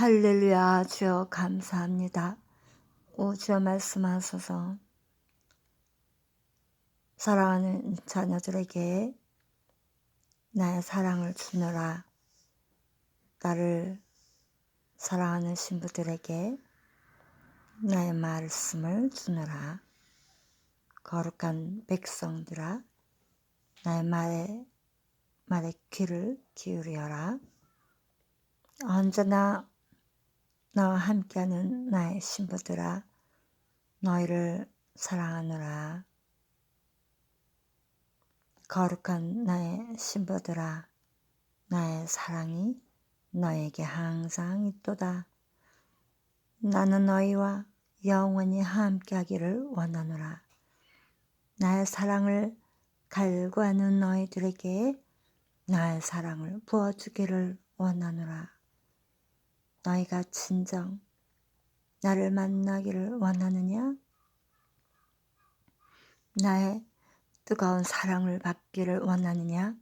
할렐루야 주여 감사합니다. 오 주여 말씀하소서 사랑하는 자녀들에게 나의 사랑을 주느라 나를 사랑하는 신부들에게 나의 말씀을 주느라 거룩한 백성들아 나의 말에 말에 귀를 기울여라 언제나 나와 함께하는 나의 신부들아 너희를 사랑하노라. 거룩한 나의 신부들아 나의 사랑이 너에게 항상 있도다. 나는 너희와 영원히 함께하기를 원하노라. 나의 사랑을 갈구하는 너희들에게 나의 사랑을 부어주기를 원하노라 너희가 진정 나를 만나기를 원하느냐? 나의 뜨거운 사랑을 받기를 원하느냐?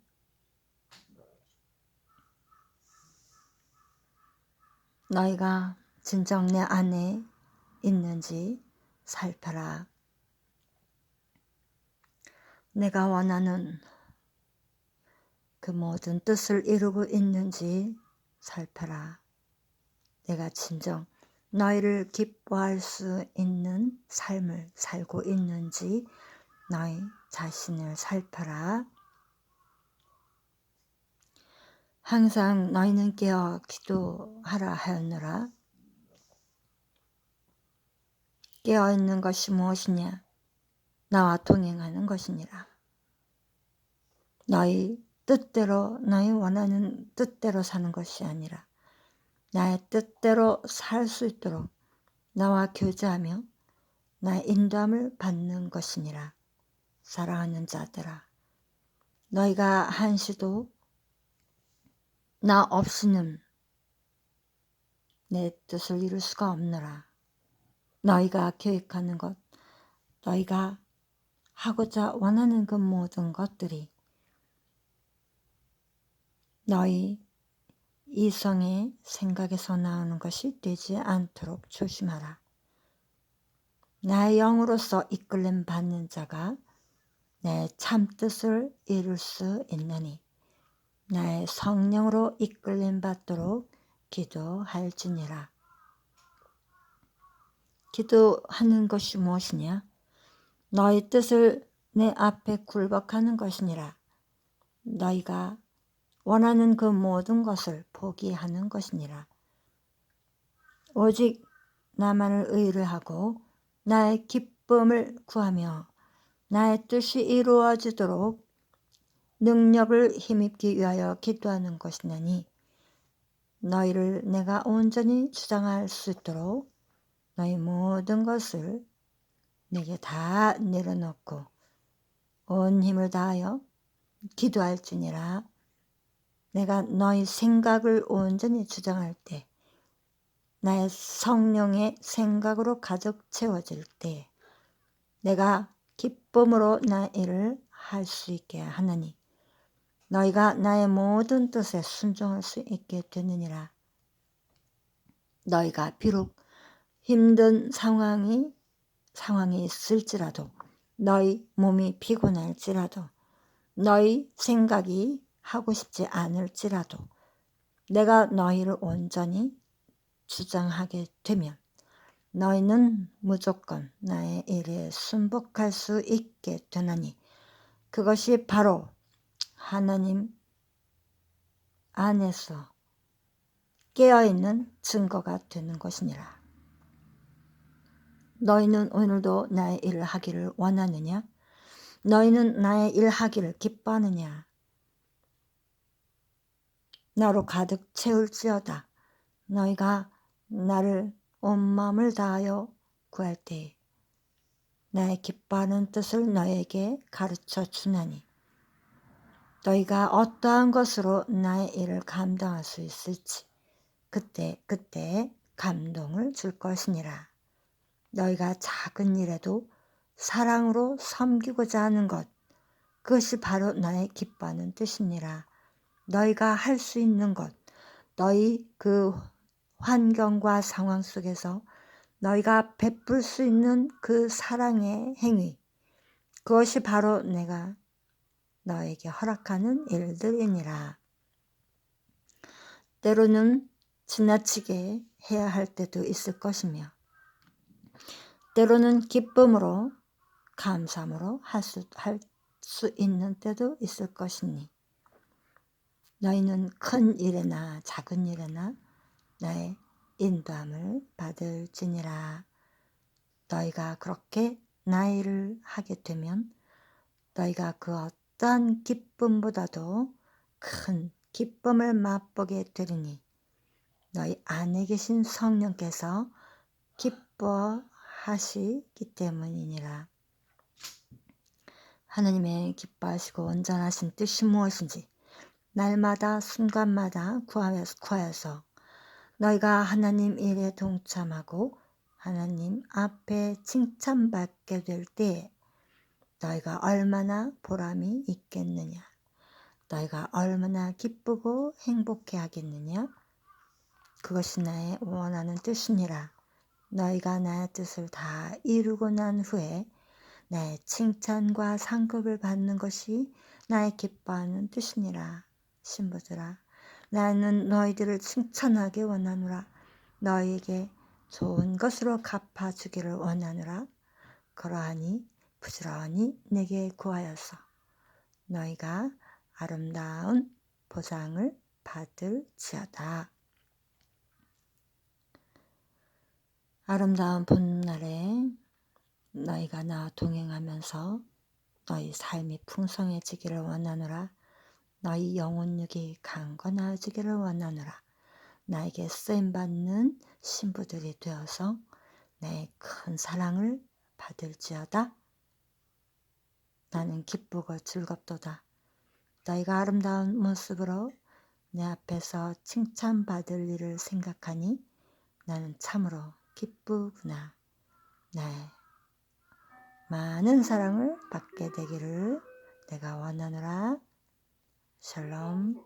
너희가 진정 내 안에 있는지 살펴라. 내가 원하는 그 모든 뜻을 이루고 있는지 살펴라. 내가 진정 너희를 기뻐할 수 있는 삶을 살고 있는지 너희 자신을 살펴라. 항상 너희는 깨어 기도하라 하였느라. 깨어 있는 것이 무엇이냐? 나와 동행하는 것이니라. 너희 뜻대로 너희 원하는 뜻대로 사는 것이 아니라 나의 뜻대로 살 수 있도록 나와 교제하며 나의 인도함을 받는 것이니라. 사랑하는 자들아, 너희가 한시도 나 없이는 내 뜻을 이룰 수가 없느라. 너희가 계획하는 것, 너희가 하고자 원하는 그 모든 것들이 너희 이성의 생각에서 나오는 것이 되지 않도록 조심하라. 나의 영으로서 이끌림 받는 자가 내 참뜻을 이룰 수 있느니 나의 성령으로 이끌림 받도록 기도할지니라. 기도하는 것이 무엇이냐? 너희 뜻을 내 앞에 굴복하는 것이니라. 너희가 원하는 그 모든 것을 포기하는 것이니라. 오직 나만을 의뢰하고 나의 기쁨을 구하며 나의 뜻이 이루어지도록 능력을 힘입기 위하여 기도하는 것이나니 너희를 내가 온전히 주장할 수 있도록 너희 모든 것을 내게 다 내려놓고 온 힘을 다하여 기도할지니라. 내가 너희 생각을 온전히 주장할 때 나의 성령의 생각으로 가득 채워질 때 내가 기쁨으로 나 일을 할 수 있게 하느니 너희가 나의 모든 뜻에 순종할 수 있게 되느니라. 너희가 비록 힘든 상황이 상황이 있을지라도 너희 몸이 피곤할지라도 너희 생각이 하고 싶지 않을지라도 내가 너희를 온전히 주장하게 되면 너희는 무조건 나의 일에 순복할 수 있게 되나니 그것이 바로 하나님 안에서 깨어있는 증거가 되는 것이니라. 너희는 오늘도 나의 일을 하기를 원하느냐? 너희는 나의 일 하기를 기뻐하느냐? 나로 가득 채울지어다. 너희가 나를 온 마음을 다하여 구할 때 나의 기뻐하는 뜻을 너에게 가르쳐 주나니 너희가 어떠한 것으로 나의 일을 감당할 수 있을지 그때 그때 감동을 줄 것이니라. 너희가 작은 일에도 사랑으로 섬기고자 하는 것 그것이 바로 나의 기뻐하는 뜻이니라. 너희가 할 수 있는 것, 너희 그 환경과 상황 속에서 너희가 베풀 수 있는 그 사랑의 행위, 그것이 바로 내가 너에게 허락하는 일들이니라. 때로는 지나치게 해야 할 때도 있을 것이며, 때로는 기쁨으로, 감사함으로 할 수, 있는 때도 있을 것이니, 너희는 큰 일에나 작은 일에나 나의 인도함을 받을지니라. 너희가 그렇게 나이를 하게 되면 너희가 그 어떠한 기쁨보다도 큰 기쁨을 맛보게 되리니 너희 안에 계신 성령께서 기뻐하시기 때문이니라. 하나님의 기뻐하시고 온전하신 뜻이 무엇인지 날마다 순간마다 구하여서 너희가 하나님 일에 동참하고 하나님 앞에 칭찬받게 될 때에 너희가 얼마나 보람이 있겠느냐? 너희가 얼마나 기쁘고 행복해 하겠느냐? 그것이 나의 원하는 뜻이니라. 너희가 나의 뜻을 다 이루고 난 후에 나의 칭찬과 상급을 받는 것이 나의 기뻐하는 뜻이니라 신부들아 나는 너희들을 칭찬하기 원하노라 너희에게 좋은 것으로 갚아주기를 원하노라 그러하니 부지런히 내게 구하여서 너희가 아름다운 보상을 받을지어다. 아름다운 봄날에 너희가 나와 동행하면서 너희 삶이 풍성해지기를 원하노라. 너희 영혼육이 강건해지기를 원하노라. 나에게 쓰임받는 신부들이 되어서 내 큰 사랑을 받을지어다. 나는 기쁘고 즐겁도다. 너희가 아름다운 모습으로 내 앞에서 칭찬받을 일을 생각하니 나는 참으로 기쁘구나. 나의 많은 사랑을 받게 되기를 내가 원하노라. 샬롬.